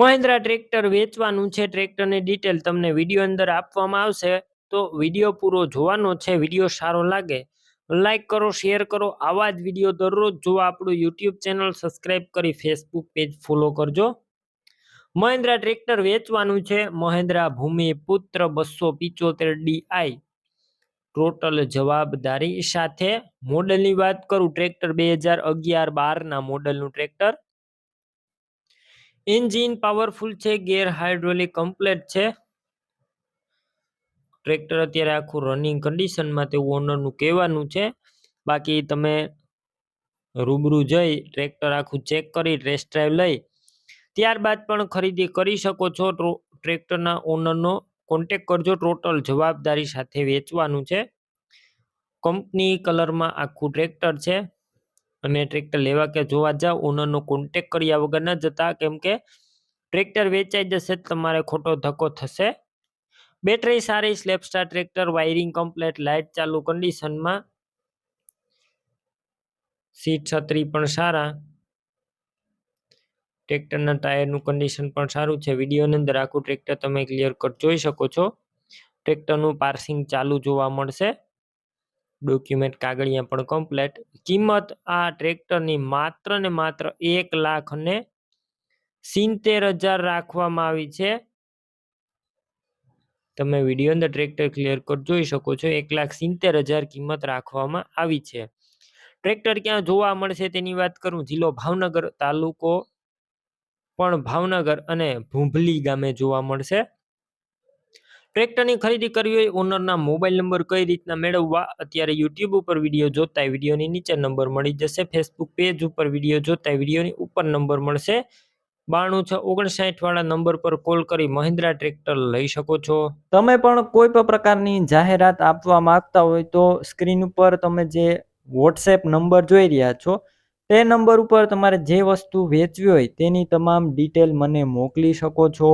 Mahindra tractor વેચવાનું છે. ટ્રેક્ટરની ડિટેલ તમને વીડિયો અંદર આપવામાં આવશે. તો વીડિયો પૂરો જોવાનો છે. વીડિયો સારો લાગે લાઈક કરો શેર કરો. આવા જ વીડિયો દરરોજ જોવા આપણું યુટ્યુબ ચેનલ સબસ્ક્રાઈબ કરી ફેસબુક પેજ ફોલો કરજો. મહિન્દ્રા ટ્રેક્ટર વેચવાનું છે. મહિન્દ્રા ભૂમિ પુત્ર બસો પિચોતેર ડીઆઈ ટોટલ જવાબદારી સાથે મોડલની વાત કરું. ટ્રેક્ટર બે હજાર અગિયાર બારના મોડલનું ટ્રેક્ટર. એન્જિન પાવરફુલ છે, ગેર હાઇડ્રોલિક કમ્પ્લેટ છે. ટ્રેક્ટર અત્યારે આખું રનિંગ કન્ડિશનમાં તેવું ઓનરનું કહેવાનું છે. બાકી તમે રૂબરૂ જઈ ટ્રેક્ટર આખું ચેક કરી ટેસ્ટ ડ્રાઈવ લઈ, ત્યારબાદ પણ ખરીદી કરી શકો છો. ટ્રેક્ટરના ઓનરનો કોન્ટેક કરજો ટોટલ જવાબદારી સાથે વેચવાનું છે. કંપની કલરમાં આખું ટ્રેક્ટર છે. અને ટ્રેક્ટર લેવા કે જોવા જાવ ઓનરનો કોન્ટેક કર્યા વગર ન જતા, કેમ કે ટ્રેક્ટર વેચાઈ જશે તમારે ખોટો ધક્કો થશે. બેટરી સારી self starter tractor wiring complete light ચાલુ કન્ડિશનમાં સીટ છત્રી પણ સારા. ટ્રેક્ટરના ટાયરનું કન્ડિશન પણ સારું છે. વિડીયોની અંદર આખું ટ્રેક્ટર તમે ક્લિયર કટ જોઈ શકો છો. ટ્રેક્ટરનું પાર્સિંગ ચાલુ જોવા મળશે. ડોક્યુમેન્ટ કાગળિયા પણ કમ્પ્લેટ કિંમત આ ટ્રેક્ટરની માત્ર ને માત્ર એક લાખ અને સિત્તેર હજાર રાખવામાં આવી છે. તમે વીડિયો અંદર ટ્રેક્ટર ક્લિયર કટ જોઈ શકો છો, એક લાખ સિત્તેર હજાર કિંમત રાખવામાં આવી છે. ટ્રેક્ટર ક્યાં જોવા મળશે તેની વાત કરું? જિલ્લો ભાવનગર તાલુકો પણ ભાવનગર અને ભૂંભલી ગામે જોવા મળશે. ટ્રેક્ટરની ખરીદી કરવી હોય, ઓનરના મોબાઈલ નંબર કઈ રીતના મેળવવા? અત્યારે યુટ્યુબ ઉપર વીડિયો જોતા વિડીયોની નીચે નંબર મળી જશે. ફેસબુક પેજ ઉપર વીડિયો જોતા વિડીયોની ઉપર નંબર મળશે. બાણું છ ઓગણસાઠ વાળા નંબર પર કોલ કરી મહિન્દ્રા ટ્રેક્ટર લઈ શકો છો. તમે પણ કોઈ પણ પ્રકારની જાહેરાત આપવા માંગતા હોય તો સ્ક્રીન ઉપર તમે જે વોટ્સએપ નંબર જોઈ રહ્યા છો, તે નંબર ઉપર તમારે જે વસ્તુ વેચવી હોય તેની તમામ ડિટેલ મને મોકલી શકો છો.